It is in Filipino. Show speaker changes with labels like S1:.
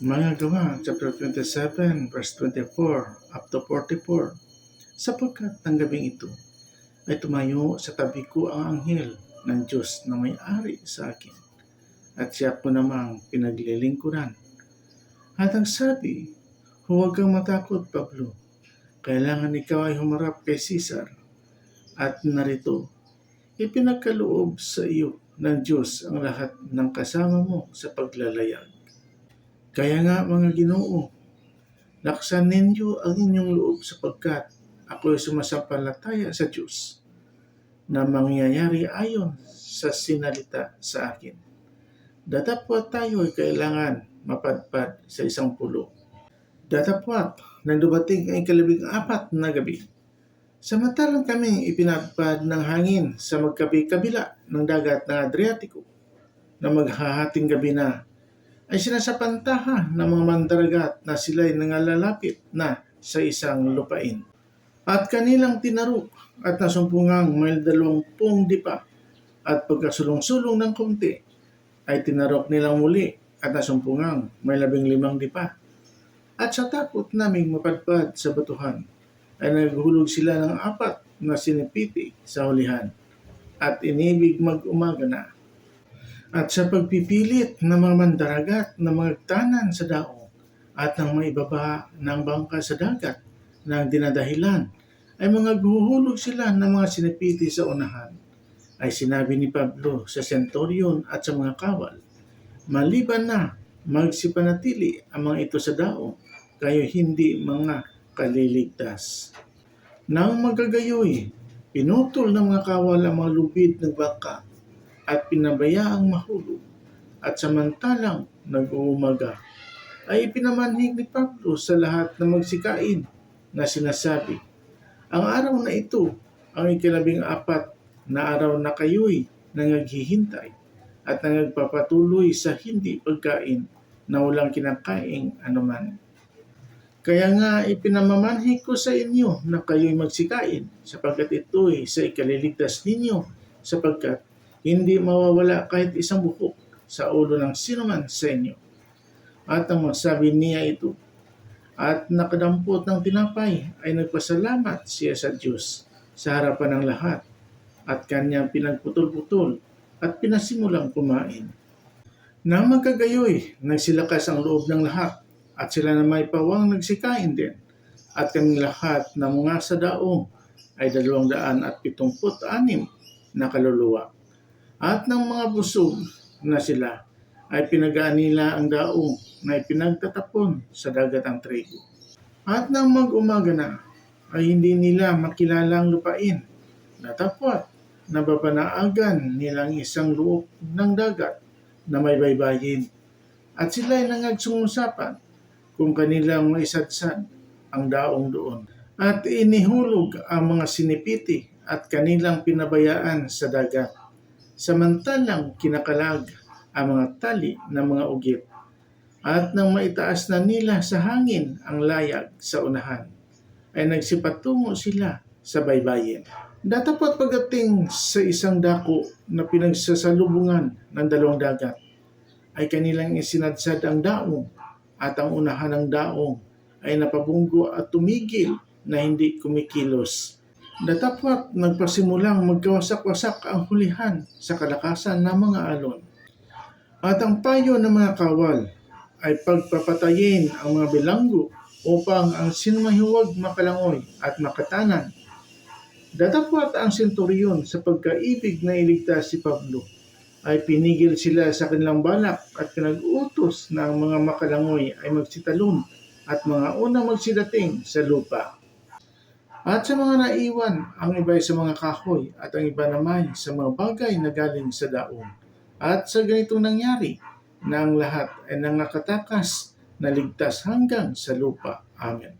S1: Mga gawa, chapter 27, verse 24 up to 44. Sapagkat ng gabing ito ay tumayo sa tabi ko ang anghel ng Diyos na may-ari sa akin. At siya ko namang pinaglilingkuran. At ang sabi, huwag kang matakot, Pablo. Kailangan ikaw ay humarap kay Caesar. At narito, ipinagkaloob sa iyo ng Diyos ang lahat ng kasama mo sa paglalayag. Kaya nga mga ginoo, laksan ninyo ang inyong loob sapagkat ako ay sumasampalataya sa Diyos na mangyayari ayon sa sinalita sa akin. Datapwat tayo ay kailangan mapadpad sa isang pulo. Datapwat nang dumating ang ikalabing apat na gabi. Samantalang kami ipinapad ng hangin sa magkabi-kabila ng dagat ng Adriatiko na maghahating gabi na ay sinasapantahan ng mga mandaragat na sila'y nangalalapit na sa isang lupain. At kanilang tinarok at nasumpungang may dalawampung dipa at pagkasulong-sulong ng kunti ay tinarok nilang muli at nasumpungang may labing limang dipa. At sa takot naming mapadpad sa batuhan ay naghulog sila ng apat na sinipiti sa hulihan at inibig mag-umaga na at sa pagpipilit ng mga mandaragat na magtanan sa daong at ng may baba ng bangka sa dagat na dinadahilan ay mga guhulog sila ng mga sinipiti sa unahan ay sinabi ni Pablo sa centurion at sa mga kawal maliban na magsipanatili ang mga ito sa daong kayo hindi mga kaliligtas. Nang magagayoy, pinutol ng mga kawal ang mga lubid ng bangka at pinabayaang mahulog at samantalang nag-uumaga ay ipinamanhig ni Pablo sa lahat na magsikain na sinasabi, Ang araw na ito ang ikalabing apat na araw na kayo'y nangaghihintay at nangagpapatuloy sa hindi pagkain na walang kinakaing anuman. Kaya nga ipinamamanhig ko sa inyo na kayo'y magsikain sapagkat ito'y sa ikaliligtas ninyo sapagkat hindi mawawala kahit isang buhok sa ulo ng sinuman sa inyo. At ang magsabi niya ito, at nakadampot ng tinapay ay nagpasalamat siya sa Diyos sa harapan ng lahat at kanyang pinagputol-putol at pinasimulang kumain. Nang magkagayoy, nagsilakas ang loob ng lahat at sila na may pawang nagsikain din at kaming lahat na mga sa daong ay dalawang daan at pitumput anim na kaluluwa at ng mga busog na sila ay pinagaan nila ang daong na ipinagtatapon sa dagatang trigo. At nang mag-umaga na, ay hindi nila makilala ang lupain. Natapot, nababanaagan nilang isang loob ng dagat na may baybayin. At sila ay nangagsumusapan kung kanilang maisadsad ang daong doon. At inihulog ang mga sinipiti at kanilang pinabayaan sa dagat samantalang kinakalag ang mga tali ng mga ugit at nang maitaas na nila sa hangin ang layag sa unahan ay nagsipatungo sila sa baybayin. Datapot pagdating sa isang dako na pinagsasalubungan ng dalawang dagat ay kanilang isinadsad ang daong at ang unahan ng daong ay napabunggo at tumigil na hindi kumikilos Datapwat nagpasimulang magkawasak-wasak ang hulihan sa kalakasan ng mga alon. At ang payo ng mga kawal ay pagpapatayin ang mga bilanggo upang ang sinumahiwag makalangoy at makatanan. Datapwat ang senturyon sa pagkaibig na iligtas si Pablo ay pinigil sila sa kanilang balak at pinag-utos na ang mga makalangoy ay magsitalon at mga unang magsidating sa lupa. At sa mga naiwan, ang iba sa mga kahoy at ang iba naman sa mga bagay na galing sa daon. At sa ganitong nangyari, na ang lahat ay nangakatakas na ligtas hanggang sa lupa. Amen.